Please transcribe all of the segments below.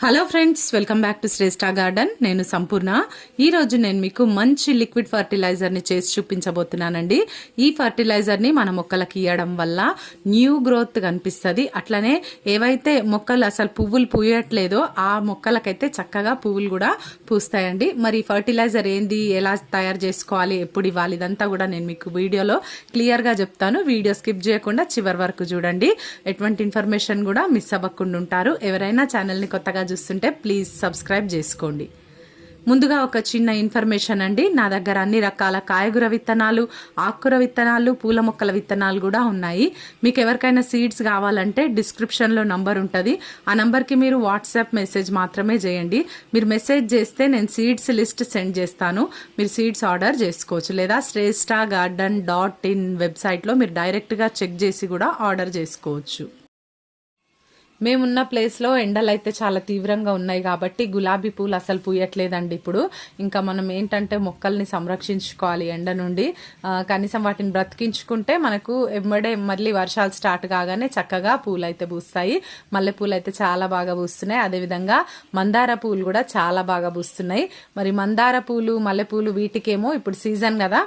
Hello friends welcome back to Shreshta garden నేను సంపూర్ణ. ఈ రోజు నేను మీకు మంచి లిక్విడ్ ఫర్టిలైజర్ని చేసి చూపించబోతున్నానండి. ఈ ఫర్టిలైజర్ని మన మొక్కలకి ఇవ్వడం వల్ల న్యూ గ్రోత్ కనిపిస్తుంది. అట్లనే ఏవైతే మొక్కలు అసలు పువ్వులు పూయట్లేదో ఆ మొక్కలకైతే చక్కగా పువ్వులు కూడా పూస్తాయండి. మరి ఫర్టిలైజర్ ఏంది? ఎలా తయారు చేసుకోవాలి? ఎప్పుడు ఇవ్వాలి? ఇదంతా కూడా నేను మీకు వీడియోలో క్లియర్గా చెప్తాను. వీడియో స్కిప్ చేయకుండా చివరి వరకు చూడండి. ఎటువంటి ఇన్ఫర్మేషన్ కూడా మిస్ అవ్వకుండా ఉంటారు. ఎవరైనా ఛానల్ని కొత్తగా చూస్తుంటే ప్లీజ్ సబ్స్క్రైబ్ చేసుకోండి. ముందుగా ఒక చిన్న ఇన్ఫర్మేషన్ అండి. నా దగ్గర అన్ని రకాల కాయగూర విత్తనాలు ఆకుకూర విత్తనాలు పూల మొక్కల విత్తనాలు కూడా ఉన్నాయి. మీకు ఎవరికైనా సీడ్స్ కావాలంటే డిస్క్రిప్షన్లో నంబర్ ఉంటుంది. ఆ నంబర్కి మీరు వాట్సాప్ మెసేజ్ మాత్రమే చేయండి. మీరు మెసేజ్ చేస్తే నేను సీడ్స్ లిస్ట్ సెండ్ చేస్తాను. మీరు సీడ్స్ ఆర్డర్ చేసుకోవచ్చు. లేదా శ్రేష్ఠ గార్డెన్ డాట్ ఇన్ వెబ్సైట్లో మీరు డైరెక్ట్గా చెక్ చేసి కూడా ఆర్డర్ చేసుకోవచ్చు. మేమున్న ప్లేస్లో ఎండలు అయితే చాలా తీవ్రంగా ఉన్నాయి కాబట్టి గులాబీ పూలు అసలు పూయట్లేదండి ఇప్పుడు. ఇంకా మనం ఏంటంటే మొక్కల్ని సంరక్షించుకోవాలి ఎండ నుండి. కనీసం వాటిని బ్రతికించుకుంటే మనకు ఎమ్మడే మళ్ళీ వర్షాలు స్టార్ట్ కాగానే చక్కగా పూలు అయితే పూస్తాయి. మల్లె పూలు అయితే చాలా బాగా పూస్తున్నాయి. అదేవిధంగా మందార పూలు కూడా చాలా బాగా పూస్తున్నాయి. మరి మందార పూలు మల్లెపూలు వీటికేమో ఇప్పుడు సీజన్ కదా.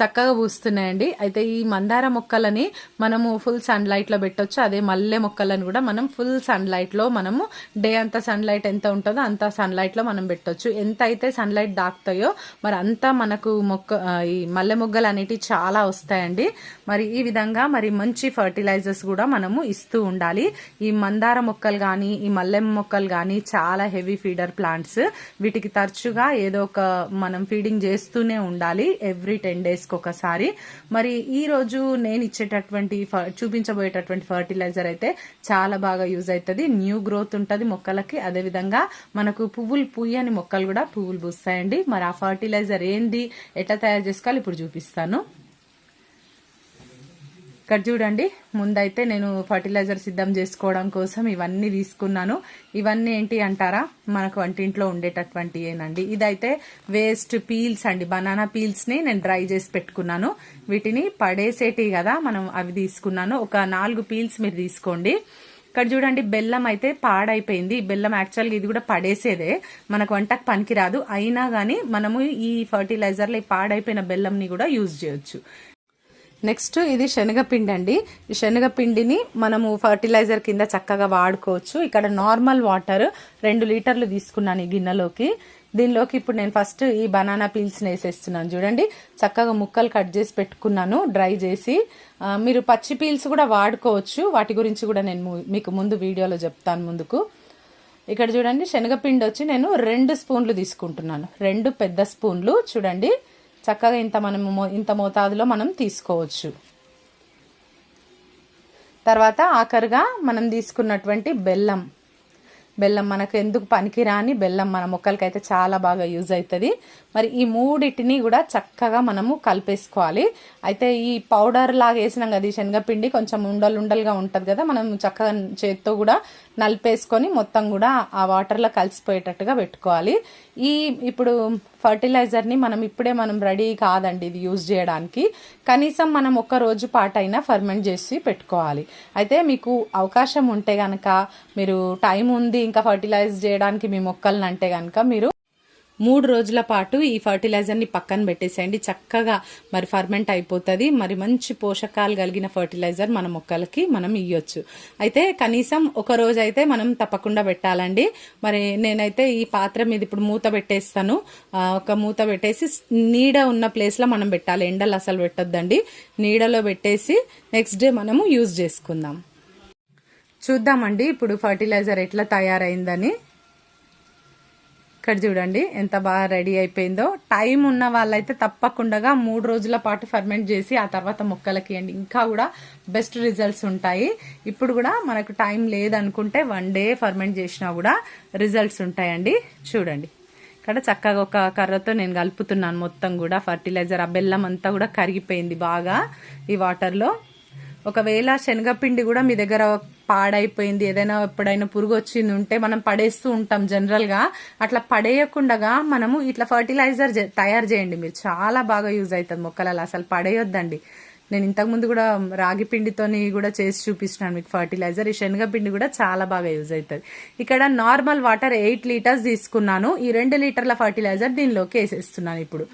చక్కగా పూస్తున్నాయండి. అయితే ఈ మందార మొక్కలని మనము ఫుల్ సన్ లైట్ పెట్టొచ్చు. అదే మల్లె మొక్కలను కూడా మనం ఫుల్ సన్ మనము డే అంత సన్లైట్ ఎంత ఉంటుందో అంత సన్లైట్లో మనం పెట్టొచ్చు. ఎంత అయితే సన్లైట్ దాకుతాయో మరి అంతా మనకు మొక్క ఈ మల్లె మొగ్గలు అనేటివి చాలా వస్తాయండి. మరి ఈ విధంగా మరి మంచి ఫర్టిలైజర్స్ కూడా మనము ఇస్తూ ఉండాలి. ఈ మందార మొక్కలు కానీ ఈ మల్లె మొక్కలు కానీ చాలా హెవీ ఫీడర్ ప్లాంట్స్ వీటికి తరచుగా ఏదో ఒక మనం ఫీడింగ్ చేస్తూనే ఉండాలి. ఎవ్రీ టెన్ డేస్ ఒకసారి మరి ఈ రోజు నేను ఇచ్చేటటువంటి చూపించబోయేటటువంటి ఫర్టిలైజర్ అయితే చాలా బాగా యూజ్ అవుతుంది న్యూ గ్రోత్ ఉంటుంది మొక్కలకి. అదే విధంగా మనకు పువ్వులు పూయని మొక్కలు కూడా పువ్వులు పూస్తాయండి. మరి ఆ ఫర్టిలైజర్ ఏంది? ఎట్లా తయారు చేసుకోవాలి? ఇప్పుడు చూపిస్తాను. ఇక్కడ చూడండి ముందైతే నేను ఫర్టిలైజర్ సిద్ధం చేసుకోవడం కోసం ఇవన్నీ తీసుకున్నాను. ఇవన్నీ ఏంటి అంటారా? మనకు వంటింట్లో ఉండేటటువంటి ఏనండి ఇదైతే వేస్ట్ పీల్స్ అండి. బనానా పీల్స్ని నేను డ్రై చేసి పెట్టుకున్నాను. వీటిని పడేసేటి కదా మనం అవి తీసుకున్నాను. ఒక నాలుగు పీల్స్ మీరు తీసుకోండి. ఇక్కడ చూడండి బెల్లం అయితే పాడైపోయింది. బెల్లం యాక్చువల్గా ఇది కూడా పడేసేదే. మనకు వంటకు పనికిరాదు. అయినా కానీ మనము ఈ ఫర్టిలైజర్లో ఈ పాడైపోయిన బెల్లంని కూడా యూజ్ చేయొచ్చు. నెక్స్ట్ ఇది శనగపిండి అండి ఈ శనగపిండిని మనము ఫర్టిలైజర్ కింద చక్కగా వాడుకోవచ్చు. ఇక్కడ నార్మల్ వాటర్ రెండు లీటర్లు తీసుకున్నాను ఈ గిన్నెలోకి. దీనిలోకి ఇప్పుడు నేను ఫస్ట్ ఈ బనానా పీల్స్ని వేసేస్తున్నాను. చూడండి చక్కగా ముక్కలు కట్ చేసి పెట్టుకున్నాను డ్రై చేసి. మీరు పచ్చి పీల్స్ కూడా వాడుకోవచ్చు. వాటి గురించి కూడా నేను మీకు ముందు వీడియోలో చెప్తాను ముందుకు. ఇక్కడ చూడండి శనగపిండి వచ్చి నేను రెండు స్పూన్లు తీసుకుంటున్నాను. రెండు పెద్ద స్పూన్లు చూడండి. చక్కగా ఇంత మనం ఇంత మోతాదులో మనం తీసుకోవచ్చు. తర్వాత ఆఖరుగా మనం తీసుకున్నటువంటి బెల్లం. బెల్లం మనకు ఎందుకు పనికిరాని బెల్లం? మన మొక్కలకైతే చాలా బాగా యూజ్ అవుతుంది మరి ఈ మూడిటిని కూడా చక్కగా మనము కలిపేసుకోవాలి. అయితే ఈ పౌడర్ లాగా వేసినాం కదా ఈ శనగపిండి కొంచెం ఉండలు ఉండలుగా ఉంటుంది కదా మనం చక్కగా చేత్తో కూడా నలిపేసుకొని మొత్తం కూడా ఆ వాటర్లో కలిసిపోయేటట్టుగా పెట్టుకోవాలి. ఈ ఇప్పుడు ఫర్టిలైజర్ని మనం ఇప్పుడే మనం రెడీ కాదండి ఇది యూజ్ చేయడానికి. కనీసం మనం ఒక్క రోజు పాటైనా ఫర్మెంట్ చేసి పెట్టుకోవాలి. అయితే మీకు అవకాశం ఉంటే కనుక మీరు టైం ఉంది ఇంకా ఫర్టిలైజ్ చేయడానికి మీ మొక్కలను అంటే కనుక మీరు మూడు రోజుల పాటు ఈ ఫర్టిలైజర్ని పక్కన పెట్టేసేయండి. చక్కగా మరి ఫర్మెంట్ అయిపోతుంది. మరి మంచి పోషకాలు కలిగిన ఫర్టిలైజర్ మన మొక్కలకి మనం ఇవ్వచ్చు అయితే కనీసం ఒక రోజు అయితే మనం తప్పకుండా పెట్టాలండి. మరి నేనైతే ఈ పాత్ర మీద ఇప్పుడు మూత పెట్టేస్తాను. ఒక మూత పెట్టేసి నీడ ఉన్న ప్లేస్లో మనం పెట్టాలి. ఎండలు అసలు పెట్టొద్దండి. నీడలో పెట్టేసి నెక్స్ట్ డే మనము యూజ్ చేసుకుందాం. చూద్దామండి ఇప్పుడు ఫర్టిలైజర్ ఎట్లా తయారైందని. ఇక్కడ చూడండి ఎంత బాగా రెడీ అయిపోయిందో. టైం ఉన్న వాళ్ళైతే తప్పకుండా మూడు రోజుల పాటు ఫర్మెంట్ చేసి ఆ తర్వాత మొక్కలకి ఇవ్వండి ఇంకా కూడా బెస్ట్ రిజల్ట్స్ ఉంటాయి. ఇప్పుడు కూడా మనకు టైం లేదనుకుంటే వన్ డే ఫర్మెంట్ చేసినా కూడా రిజల్ట్స్ ఉంటాయండి. చూడండి. ఇక్కడ చక్కగా ఒక కర్రతో నేను కలుపుతున్నాను మొత్తం కూడా ఫర్టిలైజర్ ఆ బెల్లం అంతా కూడా కరిగిపోయింది బాగా ఈ వాటర్లో ఒకవేళ శనగపిండి కూడా మీ దగ్గర పాడైపోయింది. ఏదైనా ఎప్పుడైనా పురుగు వచ్చింది ఉంటే మనం పడేస్తూ ఉంటాం జనరల్గా అట్లా పడేయకుండా మనము ఇట్లా ఫర్టిలైజర్ తయారు చేయండి మీరు చాలా బాగా యూజ్ అవుతుంది మొక్కలలో. అసలు పడేయొద్దండి. నేను ఇంతకుముందు కూడా రాగి పిండితోని కూడా చేసి చూపిస్తున్నాను మీకు ఫర్టిలైజర్. ఈ శనగపిండి కూడా చాలా బాగా యూజ్ అవుతుంది ఇక్కడ నార్మల్ వాటర్ ఎయిట్ లీటర్స్ తీసుకున్నాను. ఈ రెండు లీటర్ల ఫర్టిలైజర్ దీనిలోకి వేసేస్తున్నాను ఇప్పుడు.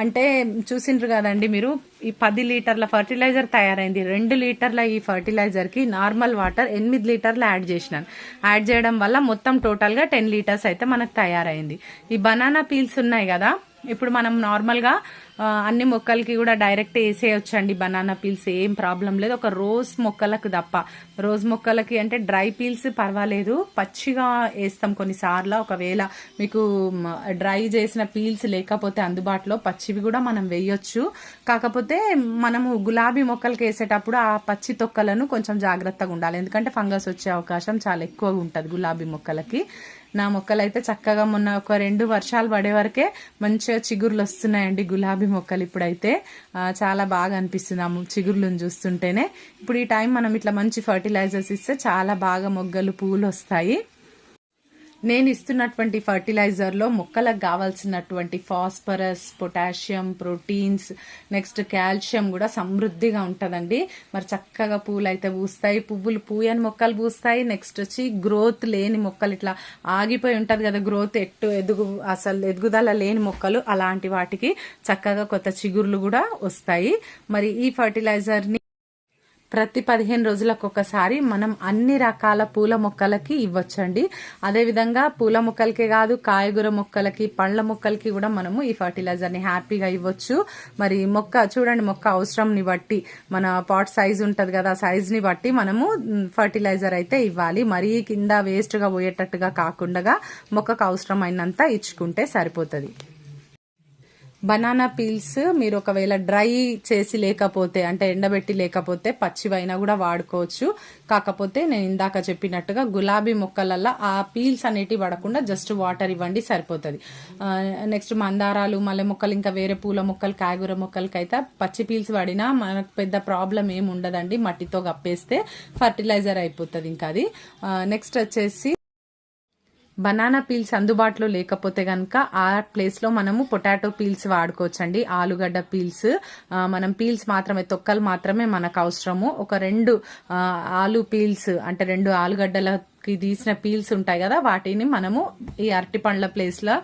అంటే చూసిండ్రు కదండి మీరు ఈ పది లీటర్ల ఫర్టిలైజర్ తయారైంది. రెండు లీటర్ల ఈ ఫర్టిలైజర్కి నార్మల్ వాటర్ ఎనిమిది లీటర్లు యాడ్ చేసినాను యాడ్ చేయడం వల్ల మొత్తం టోటల్గా టెన్ లీటర్స్ అయితే మనకు తయారైంది. ఈ బనానా పీల్స్ ఉన్నాయి కదా ఇప్పుడు మనం నార్మల్గా అన్ని మొక్కలకి కూడా డైరెక్ట్ వేసేయొచ్చండి. బనానా పీల్స్ ఏం ప్రాబ్లం లేదు. ఒక రోజ్ మొక్కలకు తప్ప. రోజ్ మొక్కలకి అంటే డ్రై పీల్స్ పర్వాలేదు. పచ్చిగా వేస్తాం కొన్నిసార్లు. ఒకవేళ మీకు డ్రై చేసిన పీల్స్ లేకపోతే అందుబాటులో పచ్చివి కూడా మనం వేయొచ్చు. కాకపోతే మనము గులాబీ మొక్కలకి వేసేటప్పుడు ఆ పచ్చి తొక్కలను కొంచెం జాగ్రత్తగా ఉండాలి. ఎందుకంటే ఫంగస్ వచ్చే అవకాశం చాలా ఎక్కువగా ఉంటుంది గులాబీ మొక్కలకి. నా మొక్కలు అయితే చక్కగా మొన్న ఒక రెండు వర్షాలు పడే వరకే మంచిగా చిగుర్లు వస్తున్నాయండి గులాబీ మొక్కలు ఇప్పుడైతే. చాలా బాగా అనిపిస్తుంది ఆ చిగుర్లను చూస్తుంటేనే. ఇప్పుడు ఈ టైం మనం ఇట్లా మంచి ఫర్టిలైజర్స్ ఇస్తే చాలా బాగా మొగ్గలు పూలు వస్తాయి. నేను ఇస్తున్నటువంటి ఫర్టిలైజర్లో మొక్కలకు కావాల్సినటువంటి phosphorus potassium proteins next calcium కూడా సమృద్ధిగా ఉంటుందండి. మరి చక్కగా పూలు అయితే పూస్తాయి పువ్వులు పూయని మొక్కలు పూస్తాయి నెక్స్ట్ వచ్చి గ్రోత్ లేని మొక్కలు ఇట్లా ఆగిపోయి ఉంటుంది కదా గ్రోత్ ఎట్టు ఎదుగు అసలు ఎదుగుదల లేని మొక్కలు అలాంటి వాటికి చక్కగా కొత్త చిగుర్లు కూడా వస్తాయి. మరి ఈ ఫర్టిలైజర్ని ప్రతి పదిహేను రోజులకు ఒకసారి మనం అన్ని రకాల పూల మొక్కలకి ఇవ్వచ్చండి. అదేవిధంగా పూల మొక్కలకే కాదు కాయగూర మొక్కలకి పండ్ల మొక్కలకి కూడా మనము ఈ ఫర్టిలైజర్ని హ్యాపీగా ఇవ్వచ్చు. మరి మొక్క చూడండి మొక్క అవసరంని బట్టి మన పాట్ సైజ్ ఉంటుంది కదా ఆ సైజ్ని బట్టి మనము ఫర్టిలైజర్ అయితే ఇవ్వాలి. మరీ కింద వేస్ట్గా పోయేటట్టుగా కాకుండా మొక్కకు అవసరమైనంత ఇచ్చుకుంటే సరిపోతుంది. బనానా పీల్స్ మీరు ఒకవేళ డ్రై చేసి లేకపోతే అంటే ఎండబెట్టి లేకపోతే పచ్చివైనా కూడా వాడుకోవచ్చు. కాకపోతే నేను ఇందాక చెప్పినట్టుగా గులాబీ మొక్కలల్లో ఆ పీల్స్ అనేటివి పడకుండా జస్ట్ వాటర్ ఇవ్వండి సరిపోతుంది. నెక్స్ట్ మందారాలు మల్లె మొక్కలు ఇంకా వేరే పూల మొక్కలు కాయగూర మొక్కలకి అయితే పచ్చి పీల్స్ పడినా మనకు పెద్ద ప్రాబ్లం ఏమి ఉండదండి. మట్టితో కప్పేస్తే ఫర్టిలైజర్ అయిపోతుంది ఇంకా అది. నెక్స్ట్ వచ్చేసి బనానా పీల్స్ అందుబాటులో లేకపోతే కనుక ఆ ప్లేస్లో మనము పొటాటో పీల్స్ వాడుకోవచ్చండి. ఆలుగడ్డ పీల్స్. మనం పీల్స్ మాత్రమే తొక్కలు మాత్రమే మనకు అవసరము. ఒక రెండు ఆలు పీల్స్ అంటే రెండు ఆలుగడ్డలకి తీసిన పీల్స్ ఉంటాయి కదా వాటిని మనము ఈ అరటి పండ్ల ప్లేస్లో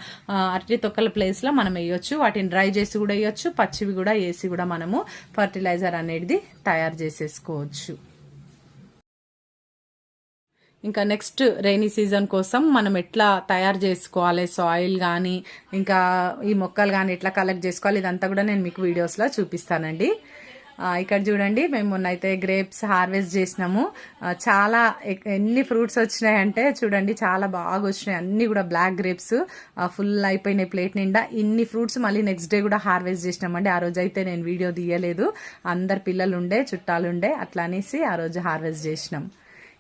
అరటి తొక్కల ప్లేస్లో మనం వేయొచ్చు. వాటిని డ్రై చేసి కూడా వేయొచ్చు. పచ్చివి కూడా వేసి కూడా మనము ఫర్టిలైజర్ అనేది తయారు చేసేసుకోవచ్చు. ఇంకా నెక్స్ట్ రైనీ సీజన్ కోసం మనం ఎట్లా తయారు చేసుకోవాలి? సాయిల్ కానీ ఇంకా ఈ మొక్కలు కానీ ఎట్లా కలెక్ట్ చేసుకోవాలి? ఇదంతా కూడా నేను మీకు వీడియోస్లో చూపిస్తానండి. ఇక్కడ చూడండి మేము మొన్న అయితే గ్రేప్స్ హార్వెస్ట్ చేసినాము చాలా ఎన్ని ఫ్రూట్స్ వచ్చినాయంటే చూడండి చాలా బాగా వచ్చినాయి. అన్ని కూడా బ్లాక్ గ్రేప్స్ ఫుల్ అయిపోయినాయి ప్లేట్ నిండా. ఇన్ని ఫ్రూట్స్ మళ్ళీ నెక్స్ట్ డే కూడా హార్వెస్ట్ చేసినామండి. ఆ రోజు అయితే నేను వీడియో తీయలేదు. అందరు పిల్లలు ఉండే చుట్టాలు ఉండే అట్లా అనేసి ఆ రోజు హార్వెస్ట్ చేసినాం.